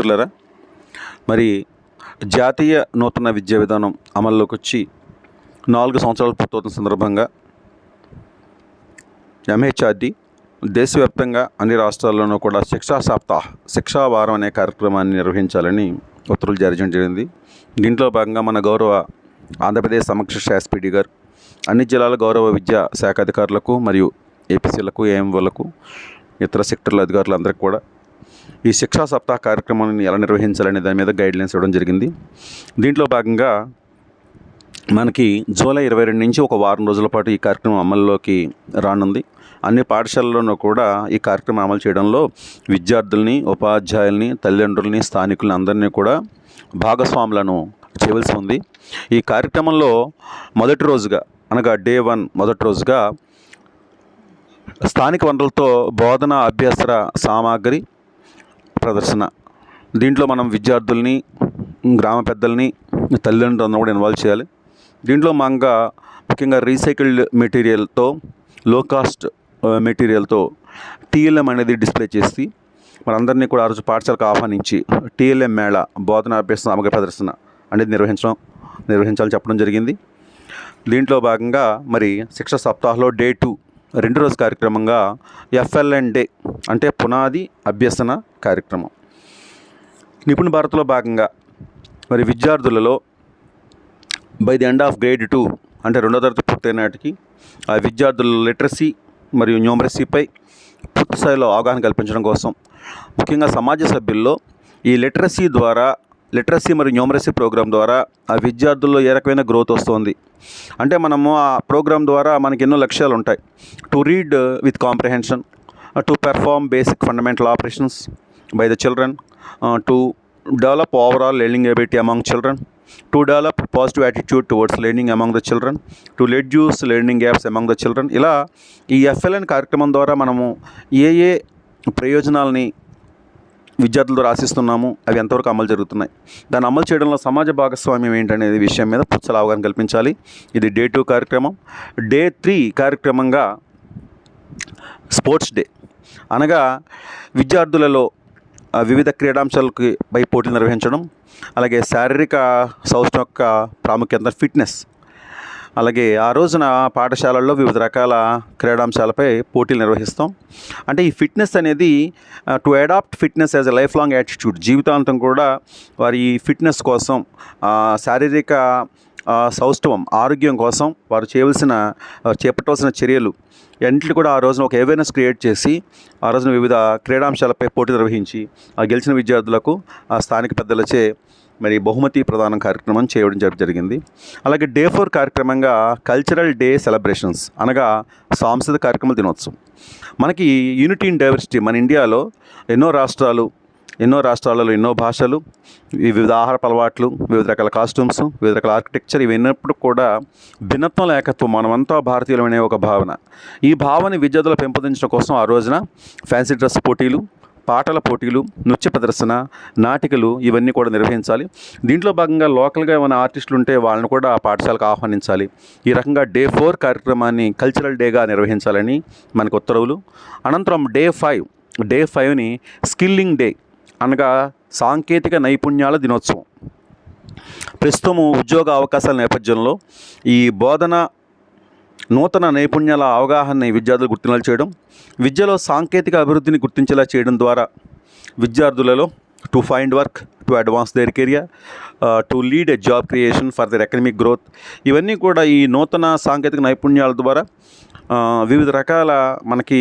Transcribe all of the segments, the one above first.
మిత్రులరా మరి జాతీయ నూతన విద్యా విధానం అమల్లోకి వచ్చి నాలుగు సంవత్సరాలు పూర్తవుతున్న సందర్భంగా ఎంహెచ్ఆర్డి దేశవ్యాప్తంగా అన్ని రాష్ట్రాల్లోనూ కూడా శిక్షా సప్తాహ్ శిక్షా వారం అనే కార్యక్రమాన్ని నిర్వహించాలని ఉత్తర్వులు జారీ చేయడం జరిగింది. దీంట్లో భాగంగా మన గౌరవ ఆంధ్రప్రదేశ్ సమక్ష శాస్పీడి గారు అన్ని జిల్లాల గౌరవ విద్యా శాఖ అధికారులకు మరియు ఏపీసీలకు ఏఎంఓలకు ఇతర సెక్టర్ల అధికారులందరికీ కూడా ఈ శిక్షా సప్తాహ కార్యక్రమాన్ని ఎలా నిర్వహించాలనే దాని మీద గైడ్లైన్స్ ఇవ్వడం జరిగింది. దీంట్లో భాగంగా మనకి జూలై ఇరవై రెండు నుంచి ఒక వారం రోజుల పాటు ఈ కార్యక్రమం అమల్లోకి రానుంది. అన్ని పాఠశాలల్లోనూ కూడా ఈ కార్యక్రమం అమలు చేయడంలో విద్యార్థుల్ని ఉపాధ్యాయుల్ని తల్లిదండ్రుల్ని స్థానికుల్ని అందరినీ కూడా భాగస్వాములను చేయవలసి ఉంది. ఈ కార్యక్రమంలో మొదటి రోజుగా అనగా డే వన్ మొదటి రోజుగా స్థానిక వనరులతో బోధన అభ్యాసర సామాగ్రి ప్రదర్శన. దీంట్లో మనం విద్యార్థుల్ని గ్రామ పెద్దల్ని తల్లిదండ్రులను కూడా ఇన్వాల్వ్ చేయాలి. దీంట్లో మంగా ముఖ్యంగా రీసైకిల్డ్ మెటీరియల్తో లో కాస్ట్ మెటీరియల్తో టీఎల్ఎం అనేది డిస్ప్లే చేసి మనందరినీ కూడా ఆ రోజు పాఠశాలకు ఆహ్వానించి టీఎల్ఎం మేళ బోధన అభ్యసన అమగ ప్రదర్శన అనేది నిర్వహించడం నిర్వహించాలని చెప్పడం జరిగింది. దీంట్లో భాగంగా మరి శిక్ష సప్తాహంలో డే టూ రెండు రోజు కార్యక్రమంగా ఎఫ్ఎల్ఎన్ డే అంటే పునాది అభ్యసన కార్యక్రమం. నిపుణ భారత్లో భాగంగా మరి విద్యార్థులలో by the end of grade two అంటే రెండో తరగతి పూర్తయిన నాటికి ఆ విద్యార్థుల లిటరసీ మరియు న్యూమరసీపై పూర్తి స్థాయిలో అవగాహన కల్పించడం కోసం ముఖ్యంగా సమాజ సభ్యుల్లో ఈ లిటరసీ ద్వారా లిటరసీ మరియు న్యూమరసీ ప్రోగ్రామ్ ద్వారా ఆ విద్యార్థుల్లో ఏ రకమైన గ్రోత్ వస్తుంది? అంటే మనము ఆ ప్రోగ్రాం ద్వారా మనకి ఎన్నో లక్ష్యాలు ఉంటాయి. To read with comprehension to perform basic fundamental operations by the children to develop overall learning ability among children to develop positive attitude towards learning among the children to reduce learning gaps among the children ఇలా ఈ FLN కార్యక్రమం ద్వారా మనము ఏ ఏ ప్రయోజనాలని విద్యార్థులతో రాసిస్తున్నాము అవి ఎంతవరకు అమలు జరుగుతున్నాయి. దాన్ని అమలు చేయడంలో సమాజ భాగస్వామ్యం ఏంటనేది విషయం మీద పుచ్చల అవగాహన కల్పించాలి. ఇది డే టూ కార్యక్రమం. డే త్రీ కార్యక్రమంగా స్పోర్ట్స్ డే. అనగా విద్యార్థులలో వివిధ క్రీడాంశాలకి పై పోటీలు నిర్వహించడం అలాగే శారీరక సౌష్ణ యొక్క ప్రాముఖ్యత ఫిట్నెస్ అలాగే ఆ రోజున పాఠశాలల్లో వివిధ రకాల క్రీడాంశాలపై పోటీలు నిర్వహిస్తాం. అంటే ఈ ఫిట్నెస్ అనేది to adopt fitness as a life long attitude జీవితాంతం కూడా వారి ఈ ఫిట్నెస్ కోసం శారీరక సౌష్ఠవం ఆరోగ్యం కోసం వారు చేయవలసిన చేపట్టవలసిన చర్యలు అన్నింటిని కూడా ఆ రోజున ఒక అవేర్నెస్ క్రియేట్ చేసి ఆ రోజున వివిధ క్రీడాంశాలపై పోటీ నిర్వహించి ఆ గెలిచిన విద్యార్థులకు ఆ స్థానిక పెద్దలచే మరి బహుమతి ప్రదానం కార్యక్రమం చేయడం జరిగింది. అలాగే డే ఫోర్ కార్యక్రమంగా కల్చరల్ డే సెలబ్రేషన్స్ అనగా సాంస్కృతిక కార్యక్రమ దినోత్సవం. మనకి యూనిటీ ఇన్ డైవర్సిటీ మన ఇండియాలో ఎన్నో రాష్ట్రాలు ఎన్నో రాష్ట్రాలలో ఎన్నో భాషలు వివిధ ఆహార అలవాట్లు వివిధ రకాల కాస్ట్యూమ్స్ వివిధ రకాల ఆర్కిటెక్చర్ ఇవన్నప్పుడు కూడా భిన్నత్వం లేకత్వం మనమంతా భారతీయులమనే ఒక భావన. ఈ భావన విద్యార్థులు పెంపొందించడం కోసం ఆ రోజున ఫ్యాన్సీ డ్రెస్ పోటీలు పాటల పోటీలు నృత్య ప్రదర్శన నాటికలు ఇవన్నీ కూడా నిర్వహించాలి. దీంట్లో భాగంగా లోకల్గా ఏమైనా ఆర్టిస్టులు ఉంటే వాళ్ళని కూడా ఆ పాఠశాలకు ఆహ్వానించాలి. ఈ రకంగా డే ఫోర్ కార్యక్రమాన్ని కల్చరల్ డేగా నిర్వహించాలని మనకు ఉత్తర్వులు. అనంతరం డే ఫైవ్ డే ఫైవ్ని స్కిల్లింగ్ డే అనగా సాంకేతిక నైపుణ్యాల దినోత్సవం. ప్రస్తుతం ఉద్యోగ అవకాశాల నేపథ్యంలో ఈ బోధన నూతన నైపుణ్యాల అవగాహనని విద్యార్థులు గుర్తించేలా చేయడం విద్యలో సాంకేతిక అభివృద్ధిని గుర్తించేలా చేయడం ద్వారా విద్యార్థులలో to find work to advance their career to lead a job creation for their economic growth ఇవన్నీ కూడా ఈ నూతన సాంకేతిక నైపుణ్యాల ద్వారా వివిధ రకాల మనకి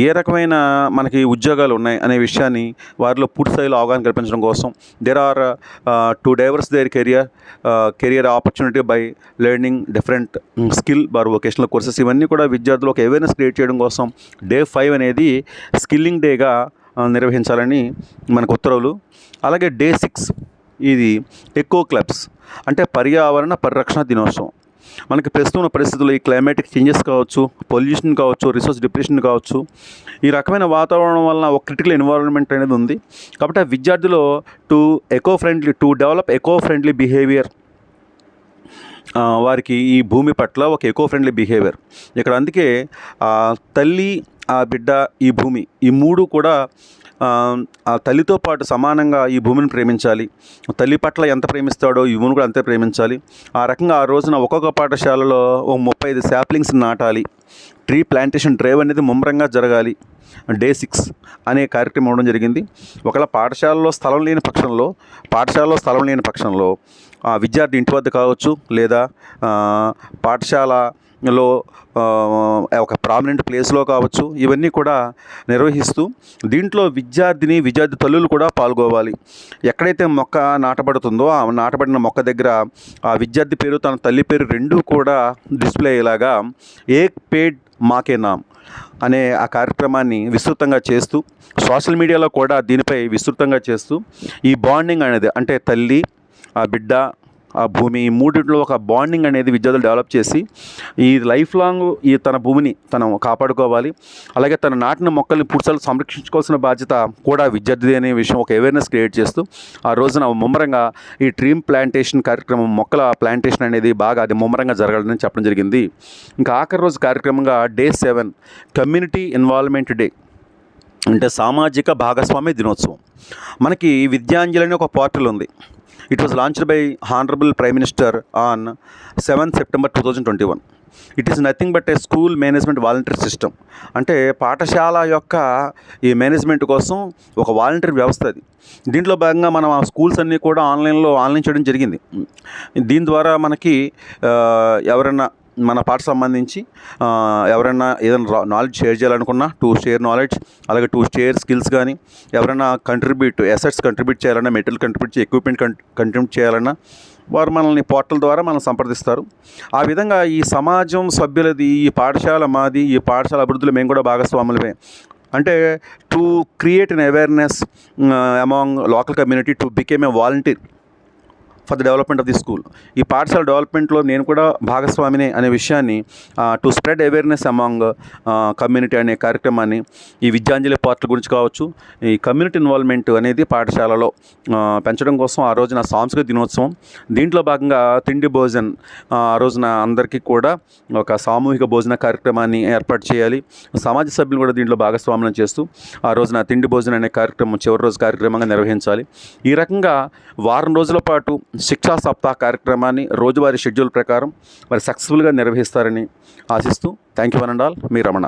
ఏ రకమైన మనకి ఉద్యోగాలు ఉన్నాయి అనే విషయాన్ని వారిలో పూర్తి స్థాయిలో అవగాహన కల్పించడం కోసం there are to diverse their career career opportunity by learning different skill bar vocational courses ఇవన్నీ కూడా విద్యార్థులు ఒక అవేర్నెస్ క్రియేట్ చేయడం కోసం డే ఫైవ్ అనేది స్కిల్లింగ్ డేగా నిర్వహించాలని మనకు ఉత్తర్వులు. అలాగే డే సిక్స్ ఇది ఎకో క్లబ్స్ అంటే పర్యావరణ పరిరక్షణ దినోత్సవం. మనకి ప్రస్తుతం ఉన్న పరిస్థితుల్లో ఈ క్లైమాటిక్ చేంజెస్ కావచ్చు పొల్యూషన్ కావచ్చు రిసోర్స్ డిప్రెషన్ కావచ్చు ఈ రకమైన వాతావరణం వలన ఒక క్రిటికల్ ఎన్వైరాన్మెంట్ అనేది ఉంది. కాబట్టి ఆ విద్యార్థిలో to eco friendly to develop eco friendly behaviour వారికి ఈ భూమి పట్ల ఒక ఎకో ఫ్రెండ్లీ బిహేవియర్. ఇక్కడ అందుకే తల్లి ఆ బిడ్డ ఈ భూమి ఈ మూడు కూడా ఆ, తల్లితో పాటు సమానంగా ఈ భూమిని ప్రేమించాలి. తల్లి పట్ల ఎంత ప్రేమిస్తాడో ఈ భూమిని కూడా అంతే ప్రేమించాలి. ఆ రకంగా ఆ రోజున ఒక్కొక్క పాఠశాలలో ఓ ముప్పై ఐదు శాప్లింగ్స్ నాటాలి. ట్రీ ప్లాంటేషన్ డ్రైవ్ అనేది ముమ్మరంగా జరగాలి. డే సిక్స్ అనే కార్యక్రమం ఇవ్వడం జరిగింది. ఒకవేళ పాఠశాలలో స్థలం లేని పక్షంలో పాఠశాలలో స్థలం లేని పక్షంలో ఆ విద్యార్థి ఇంటి వద్ద కావచ్చు లేదా పాఠశాల లో ఒక ప్రామినెంట్ ప్లేస్లో కావచ్చు ఇవన్నీ కూడా నిర్వహిస్తూ దీంట్లో విద్యార్థిని విద్యార్థి తల్లులు కూడా పాల్గొవాలి. ఎక్కడైతే మొక్క నాటబడుతుందో ఆ నాటబడిన మొక్క దగ్గర ఆ విద్యార్థి పేరు తన తల్లి పేరు రెండూ కూడా డిస్ప్లే అయ్యేలాగా ఏక్ పేడ్ మాకే నామ్ అనే ఆ కార్యక్రమాన్ని విస్తృతంగా చేస్తూ సోషల్ మీడియాలో కూడా దీనిపై విస్తృతంగా చేస్తూ ఈ బాండింగ్ అనేది అంటే తల్లి ఆ బిడ్డ ఆ భూమి ఈ మూడింటిలో ఒక బాండింగ్ అనేది విద్యార్థులు డెవలప్ చేసి ఈ లైఫ్ లాంగ్ ఈ తన భూమిని తను కాపాడుకోవాలి. అలాగే తన నాటిన మొక్కల్ని పురుషాలు సంరక్షించుకోవాల్సిన బాధ్యత కూడా విద్యార్థి అనే విషయం ఒక అవేర్నెస్ క్రియేట్ చేస్తూ ఆ రోజున ముమ్మరంగా ఈ ట్రీమ్ ప్లాంటేషన్ కార్యక్రమం మొక్కల ప్లాంటేషన్ అనేది బాగా అది ముమ్మరంగా జరగాలని చెప్పడం జరిగింది. ఇంకా ఆఖరి రోజు కార్యక్రమంగా day seven community involvement day అంటే సామాజిక భాగస్వామ్య దినోత్సవం. మనకి విద్యాంజలి అనే ఒక పోర్టల్ ఉంది. It was launched by honourable prime minister on seven September two thousand twenty one it is nothing but a school management volunteer system అంటే పాఠశాల యొక్క ఈ మేనేజ్మెంట్ కోసం ఒక వాలంటీర్ వ్యవస్థ అది. దీంట్లో భాగంగా మనం ఆ స్కూల్స్ అన్నీ కూడా ఆన్లైన్లో ఆన్లైన్ చేయడం జరిగింది. దీని ద్వారా మనకి ఎవరైనా మన పాట సంబంధించి ఎవరైనా ఏదైనా నాలెడ్జ్ షేర్ చేయాలనుకున్నా టూ షేర్ నాలెడ్జ్ అలాగే టూ షేర్ స్కిల్స్ కానీ ఎవరైనా కంట్రిబ్యూట్ ఎసెట్స్ కంట్రిబ్యూట్ చేయాలన్నా మెటీరియల్ కంట్రిబ్యూట్ ఎక్విప్మెంట్ కంట్రిబ్యూట్ చేయాలన్నా వారు మనల్ని పోర్టల్ ద్వారా మనం సంప్రదిస్తారు. ఆ విధంగా ఈ సమాజం సభ్యులది ఈ పాఠశాల మాది ఈ పాఠశాల అభివృద్ధిలో మేము కూడా భాగస్వాములమే. అంటే to create an awareness among local community to became a volunteer for the development of the school ఈ పాఠశాల డెవలప్మెంట్లో నేను కూడా భాగస్వామినే అనే విషయాన్ని to spread awareness among community అనే కార్యక్రమాన్ని ఈ విద్యాంజలి పోర్టల్ గురించి కావచ్చు ఈ కమ్యూనిటీ ఇన్వాల్వ్మెంట్ అనేది పాఠశాలలో పెంచడం కోసం ఆ రోజున సాంస్కృతిక దినోత్సవం. దీంట్లో భాగంగా తిండి భోజన్ ఆ రోజున అందరికీ కూడా ఒక సామూహిక భోజన కార్యక్రమాన్ని ఏర్పాటు చేయాలి. సమాజ సభ్యులు కూడా దీంట్లో భాగస్వామ్యం చేస్తూ ఆ రోజున తిండి భోజనం అనే కార్యక్రమం చివరి రోజు కార్యక్రమంగా నిర్వహించాలి. ఈ రకంగా వారం రోజుల పాటు శిక్షా సప్తాహ కార్యక్రమాన్ని రోజువారీ షెడ్యూల్ ప్రకారం మరి సక్సెస్ఫుల్గా నిర్వహిస్తారని ఆశిస్తూ thank you one and all me Ramana.